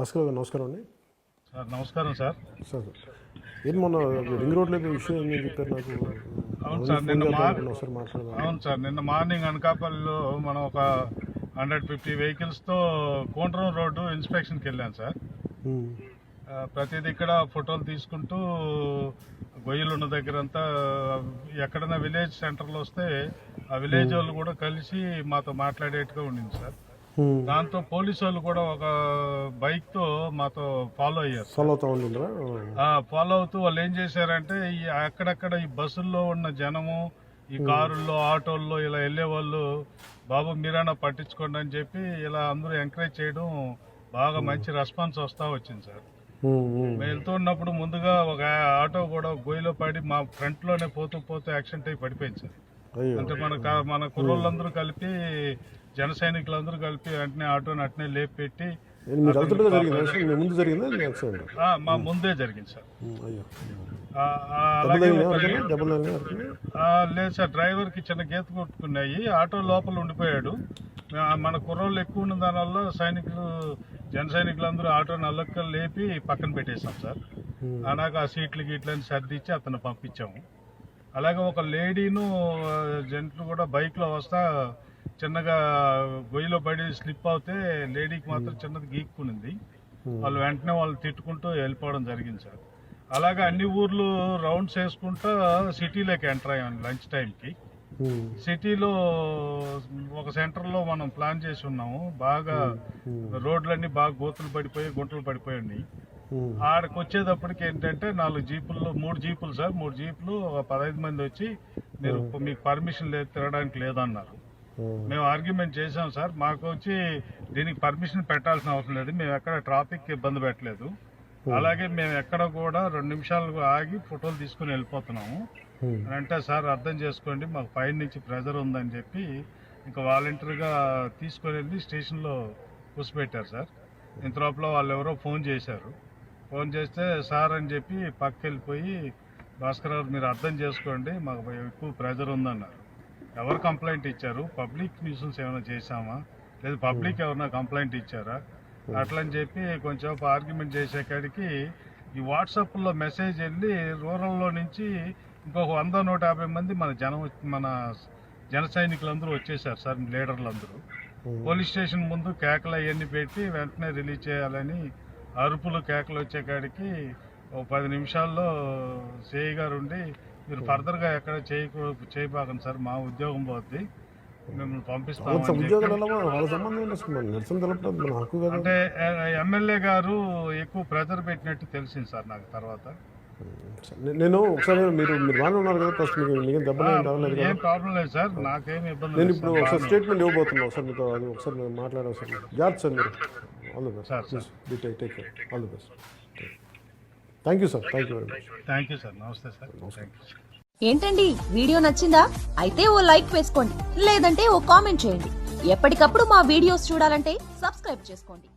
భాస్కర్ గారు నమస్కారం అండి. సార్ నమస్కారం సార్. సార్ ఏంటి మొన్న రింగ్ రోడ్లో విషయం ఏం చెప్పారు నాకు? అవును సార్, నిన్న ఫోన్ మా- చేద్దాం ఒకసారి మాట్లాడదాం అవును సార్ నిన్న మార్నింగ్ అనకాపల్లిలో మనం ఒక హండ్రెడ్ ఫిఫ్టీ వెహికల్స్తో కోంట్రం రోడ్డు ఇన్స్పెక్షన్కి వెళ్ళాం సార్. ప్రతిదీ ఇక్కడ ఫోటోలు తీసుకుంటూ గొయ్యలు ఉన్న దగ్గర అంతా ఎక్కడైనా విలేజ్ సెంటర్లో వస్తే ఆ విలేజ్ వాళ్ళు కూడా కలిసి మాతో మాట్లాడేట్టుగా ఉండింది సార్. దాంతో పోలీసు వాళ్ళు కూడా ఒక బైక్తో మాతో ఫాలో అయ్యారు. ఫాలో అవుతా ఫాలో అవుతూ వాళ్ళు ఏం చేశారంటే ఈ అక్కడక్కడ ఈ బస్సుల్లో ఉన్న జనము ఈ కారుల్లో ఆటోల్లో ఇలా వెళ్ళే వాళ్ళు బాబు మీరైనా పట్టించుకోండి అని చెప్పి ఇలా అందరూ ఎంకరేజ్ చేయడం బాగా మంచి రెస్పాన్స్ వస్తా వచ్చింది సార్. వెళ్తూ ఉన్నప్పుడు ముందుగా ఒక ఆటో కూడా గొయ్యిలో పడి మా ఫ్రంట్లోనే పోతూ పోతూ యాక్సిడెంట్ అయి పడిపోయింది సార్. అంటే మన మన కుర్రోళ్ళందరూ కలిపి జన సైనికులందరూ కలిపి వెంటనే ఆటోని అట్నే లేపి పెట్టి మీ ముందు జరిగిందా? యాక్సిడెంట్ ఆ, మా ముందే జరిగింది సార్. లేదు సార్ డ్రైవర్కి చిన్న గీత కొట్టుకున్నాయి. ఆటో లోపల ఉండిపోయాడు. మన కుర్రోళ్ళు ఎక్కువ ఉన్న దానివల్ల సైనికులు జన సైనికులు అందరూ ఆటో నల్లక్క లేపి పక్కన పెట్టేశాం సార్. అలాగే ఆ సీట్లు గీట్లని సర్దిచ్చి అతను పంపించాము. అలాగే ఒక లేడీను జంట్లు కూడా బైక్లో వస్తా చిన్నగా గొయ్యిలో పడి స్లిప్ అవుతే లేడీకి మాత్రం చిన్నది గీక్కునింది. ఉమ్. వాళ్ళు వెంటనే వాళ్ళు తిట్టుకుంటూ వెళ్ళిపోవడం జరిగింది సార్. అలాగే అన్ని ఊర్లు రౌండ్స్ వేసుకుంటా సిటీలోకి ఎంటర్ అయ్యాం లంచ్ టైంకి. ఉమ్, సిటీలో ఒక సెంటర్లో మనం ప్లాన్ చేసి ఉన్నాము. బాగా ఉమ్, రోడ్లన్నీ బాగా గోతులు పడిపోయి గుంటలు పడిపోయి ఉన్నాయి. ఆడకు వచ్చేటప్పటికి ఏంటంటే నాలుగు జీపుల్లో మూడు జీపులు సార్ మూడు జీపులు ఒక పదహైదు మంది వచ్చి మీరు మీకు పర్మిషన్ లేదు తిరగడానికి లేదన్నారు. మేము ఆర్గ్యుమెంట్ చేసాం సార్ మాకు వచ్చి దీనికి పర్మిషన్ పెట్టాల్సిన అవసరం లేదు మేము ఎక్కడ ట్రాఫిక్ ఇబ్బంది పెట్టలేదు. అలాగే మేము ఎక్కడ కూడా రెండు నిమిషాలు ఆగి ఫోటోలు తీసుకుని వెళ్ళిపోతున్నాము. అంటే సార్ అర్థం చేసుకోండి మాకు పైన నుంచి ప్రెజర్ ఉందని చెప్పి ఇంకా వాలంటీర్గా తీసుకొని వెళ్ళి స్టేషన్లో కూర్చోబెట్టారు సార్. ఇంత లోపల వాళ్ళు ఎవరో ఫోన్ చేశారు. ఫోన్ చేస్తే సార్ అని చెప్పి పక్కకి వెళ్ళిపోయి భాస్కర్ గారు మీరు అర్థం చేసుకోండి మాకు ఎక్కువ ప్రెజర్ ఉందన్నారు. ఎవరు కంప్లైంట్ ఇచ్చారు? పబ్లిక్ న్యూసెన్స్ ఏమైనా చేశామా? లేదు పబ్లిక్ ఎవరైనా కంప్లైంట్ ఇచ్చారా? అట్లని చెప్పి కొంచెం ఆర్గ్యుమెంట్ చేసే కాడికి ఈ వాట్సాప్లో మెసేజ్ వెళ్ళి రూరల్లో నుంచి ఇంకొక వంద నూట యాభై మంది మన జనం మన జన సైనికులందరూ వచ్చేసారు సార్ లీడర్లందరూ. ఉమ్. పోలీస్ స్టేషన్ ముందు కేకలు అవన్నీ పెట్టి వెంటనే రిలీజ్ చేయాలని అరుపులు కేకలు వచ్చే కాడికి ఒక పది నిమిషాల్లో సేయి గారు ఉండి మీరు ఫర్దర్గా ఎక్కడ చేయకూ చేయబాకండి సార్ మా ఉద్యోగం పోద్ది మిమ్మల్ని వాళ్ళ పంపిస్తాం ఉద్యోగాలు ఎలా వాళ్ళ సంబంధం ఏంటి అసలు మన నిరసన తెలపడం మన హక్కు కదా. అంటే ఎమ్మెల్యే గారు ఎక్కువ ప్రెజర్ పెట్టినట్టు తెలిసింది సార్ నాకు తర్వాత. నేను ఒకసారి మీరు మీరు బాగానే ఉన్నారు కదా ఫస్ట్ మీకు మీకు దెబ్బలు ఏం ప్రాబ్లం లేదు సార్ నాకేం ఇబ్బంది నేను ఇప్పుడు సార్. ఒకసారి స్టేట్మెంట్ ఇవ్వబోతున్నాను ఒకసారి మీతో అది ఒకసారి నేను మాట్లాడే ఒకసారి జాగ్రత్త సార్ మీరు. All the best please be take take care all the best thank you sir thank you very much thank you sir నమస్తే సార్ ఏంటండి? వీడియో నచ్చిందా? అయితే ఓ లైక్ వేసుకోండి. లేదంటే ఓ కామెంట్ చేయండి. ఎప్పటికప్పుడు మా వీడియోస్ చూడాలంటే సబ్స్క్రైబ్ చేసుకోండి.